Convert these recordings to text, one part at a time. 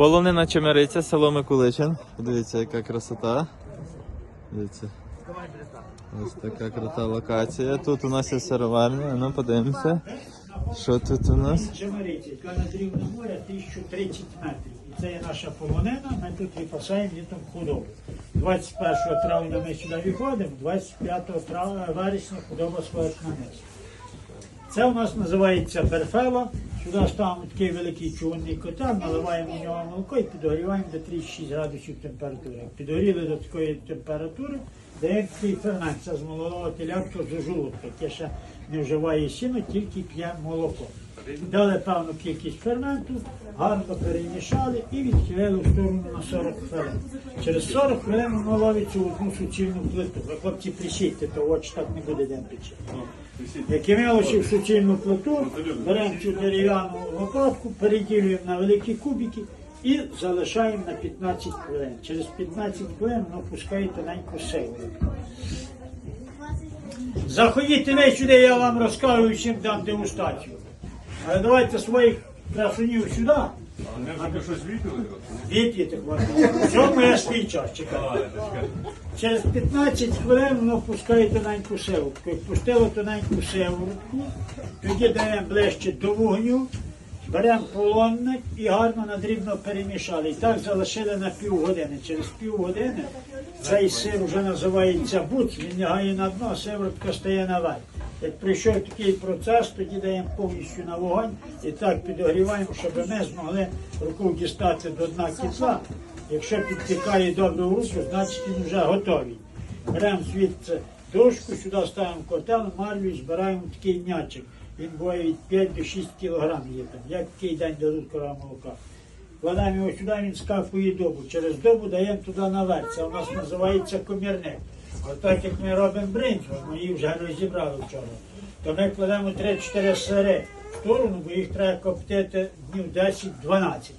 Полонина Чемериця, село Микуличин. Дивіться, яка красота. Дивіться. Ось така крута локація. Тут у нас є сироварня. Ну, подивимося. Що тут у нас? Чемериці, яка над рівнем моря 1030 метрів. І це є наша полонина, ми тут випасаємо літом худобу. 21 травня ми сюди виходимо, 25 травня, вересня худоба сходить на низ. Це у нас називається берфела. Сюди ставимо такий великий чугунний котел, наливаємо в нього молоко і підогріваємо до 36 градусів температури. Підогріли до такої температури, даємо такий фермент. Це з молодого телятка з жолудка, яке ще не вживає сіно, тільки п'є молоко. Дали певну кількість ферменту, гарно перемішали і відхилили в сторону на 40 хвилин. Через 40 хвилин воно ловить цю одну суцільну плиту. Ви хлопці присідьте, то очі так не буде дем пече. Як і в суцільну плиту, беремо цю дерев'яну лопатку, переділюємо на великі кубики і залишаємо на 15 хвилин. Через 15 хвилин воно пускає тоненьку силу. Заходіть ви сюди, я вам розкажу, чим дам дегустацію. Але давайте своїх красунів сюди. Ми щось відповіли? Відійте, Чому я свій час чекаю? Через 15 хвилин воно пускає тоненьку сиворотку. Як пустило тоненьку сиворотку, тоді даємо ближче до вогню, беремо полонник і гарно надрібно перемішали. І так залишили на півгодини. Через півгодини цей сир вже називається буц, він лягає на дно, а сиворотка стає на наверх. Як прийшов такий процес, тоді даємо повністю на вогонь і так підогріваємо, щоб ми змогли руку дістати до дна кітла. Якщо підтікає добре в руку, значить він вже готовий. Беремо звідси дошку, сюди ставимо котел, марлю і збираємо такий м'ячик. Він буває від 5 до 6 кг є там. Як такий день дадуть корова молока. Кладаємо його сюди, він скапує добу. Через добу даємо туди наверх. Це у нас називається комірник. Отак як ми робимо бринзу, ми її вже розібрали вчора. То ми кладемо 3-4 сири в сторону, бо їх треба коптити днів 10-12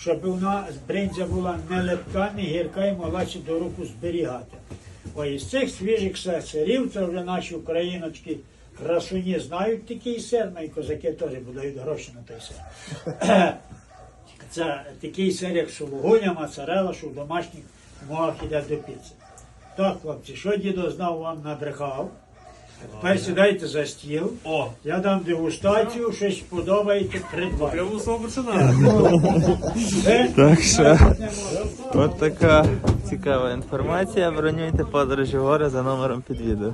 щоб вона бринза була не липка, не гірка і могла ще до руку зберігати. О, із цих свіжих сирів, це вже наші україночки красуні знають такий сир, ну козаки теж подають гроші на той сир. Це такий сир, як сулугуня, моцарела, що в домашніх умовах іде до піци. Так, хлопці, що дідо знав вам набрехав? Тепер сідайте за стіл. О, Я дам дегустацію, щось сподобаєте, придбайте. я був свого починаю. Так що, от така цікава інформація. Бронюйте подорожі гори за номером під відео.